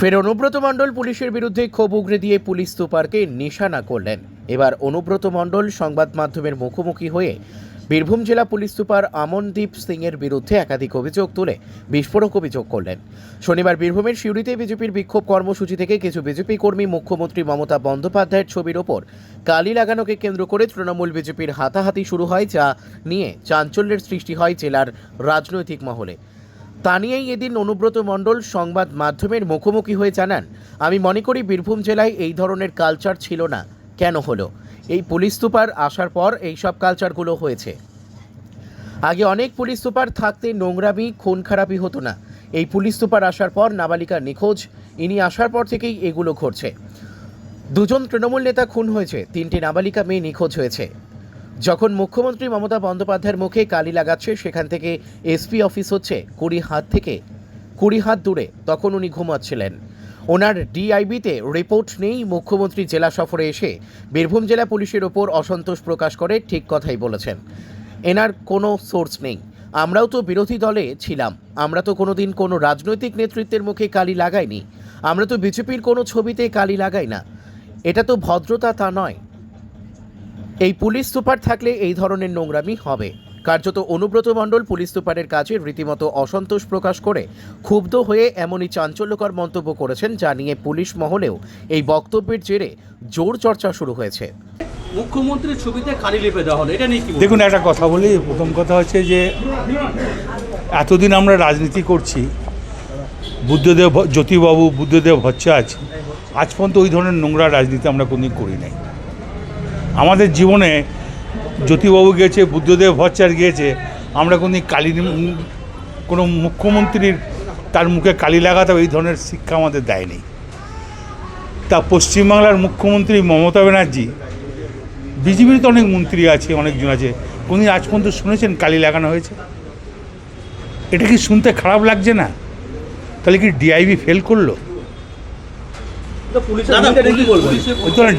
ফের অনুব্রত মণ্ডল পুলিশের বিরুদ্ধে ক্ষোভ উগরে দিয়ে পুলিশ সুপারকে নিশানা করলেন। এবার অনুব্রত মণ্ডল সংবাদ মাধ্যমের মুখোমুখি হয়ে বীরভূম জেলা পুলিশ সুপার আমনদীপ সিং এর বিরুদ্ধে একাধিক অভিযোগ তুলে বিস্ফোরক অভিযোগ করলেন। শনিবার বীরভূমের সিউড়িতে বিজেপির বিক্ষোভ কর্মসূচি থেকে কিছু বিজেপি কর্মী মুখ্যমন্ত্রী মমতা বন্দ্যোপাধ্যায়ের ছবির ওপর কালি লাগানোকে কেন্দ্র করে তৃণমূল বিজেপির হাতাহাতি শুরু হয়, যা নিয়ে চাঞ্চল্যের সৃষ্টি হয় জেলার রাজনৈতিক মহলে। তা নিয়েই এদিন অনুব্রত মণ্ডল সংবাদ মাধ্যমের মুখোমুখি হয়ে জানান, আমি মনে করি বীরভূম জেলায় এই ধরনের কালচার ছিল না। কেন হলো? এই পুলিশ সুপার আসার পর এই সব কালচারগুলো হয়েছে। আগে অনেক পুলিশ সুপার থাকতে নোংরামি খুন খারাপি হতো না। এই পুলিশ সুপার আসার পর নাবালিকা নিখোঁজ, ইনি আসার পর থেকেই এগুলো ঘটছে। দুজন তৃণমূল নেতা খুন হয়েছে, তিনটি নাবালিকা মেয়ে নিখোঁজ হয়েছে। যখন মুখ্যমন্ত্রী মমতা বন্দ্যোপাধ্যায়ের মুখে কালি লাগাচ্ছে, সেখান থেকে এসপি অফিস হচ্ছে কুড়ি হাত থেকে। কুড়ি হাত দূরে, তখন উনি ঘুমাচ্ছিলেন। ওনার ডিআইবিতে রিপোর্ট নেই, মুখ্যমন্ত্রী জেলা সফরে এসে বীরভূম জেলা পুলিশের ওপর অসন্তোষ প্রকাশ করে ঠিক কথাই বলেছেন। এনার কোনো সোর্স নেই। আমরাও তো বিরোধী দলে ছিলাম। আমরা তো কোনোদিন কোনো রাজনৈতিক নেতৃত্বের মুখে কালি লাগাইনি। আমরা তো বিজেপির কোনো ছবিতে কালি লাগাই না। এটা তো ভদ্রতা তা নয়। এই পুলিশ সুপার থাকলে এই ধরনের নোংরামি হবে। কার্যত অনুব্রত মণ্ডল পুলিশ সুপারের কাজে রীতিমতো অসন্তোষ প্রকাশ করে ক্ষুব্ধ হয়ে এমনই চাঞ্চল্যকর মন্তব্য করেছেন যা নিয়ে পুলিশ মহলেও এই বক্তব্যের জেরে জোর চর্চা শুরু হয়েছে। মুখ্যমন্ত্রীর ছবিতে কালি লেপে দেওয়া হলো এটা নিয়ে কি দেখুন একটা কথা বলি প্রথম কথা হচ্ছে যে এতদিন আমরা রাজনীতি করছি বুদ্ধদেব জ্যোতিবাবু বুদ্ধদেব ভট্টাচার্য আজ পর্যন্ত ওই ধরনের নোংরা রাজনীতি আমরা কোনোদিন করি নাই। আমাদের জীবনে জ্যোতিবাবু গিয়েছে, বুদ্ধদেব ভট্টাচার্য গিয়েছে, আমরা কোনোদিন কালী কোনো মুখ্যমন্ত্রীর তার মুখে কালি লাগাতে এই ধরনের শিক্ষা আমাদের দেয়নি। তা পশ্চিমবাংলার মুখ্যমন্ত্রী মমতা ব্যানার্জি, বিজেপির তো অনেক মন্ত্রী আছে, অনেকজন আছে, কোনদিন আজ পর্যন্ত শুনেছেন কালি লাগানো হয়েছে? এটা কি শুনতে খারাপ লাগছে না? তাহলে কি ডিআইবি ফেল করল তো পুলিশের ভূমিকা নিয়ে কি বলবেন ওই তো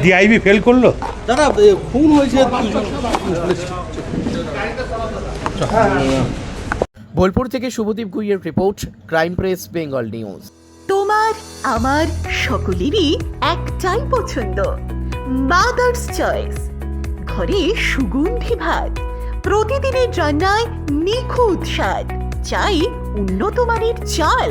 ডিআইবি ফেল করল? দাদা খুন হয়েছে বোলপুর থেকে Subhadip গুইয়ের report crime press Bengal news. তোমার আমার সকলেরই একটাই পছন্দ মাদার্স চয়েস ঘরে সুগন্ধি ভাত প্রতিদিনের রান্নায় নিখুঁত স্বাদ চাই উন্নত মানের চাল।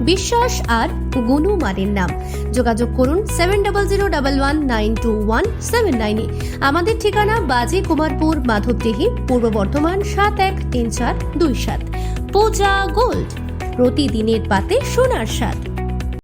বিশ্বাস আর গুণমানের নাম। যোগাযোগ করুন seven double zero double one nine two one seven নাইনে আমাদের ঠিকানা বাজে কুমারপুর, মাধবদেহি, পূর্ব বর্ধমান সাত এক তিন চার দুই সাত। পূজা গোল্ড, প্রতিদিনের পাতে সোনার স্বাদ।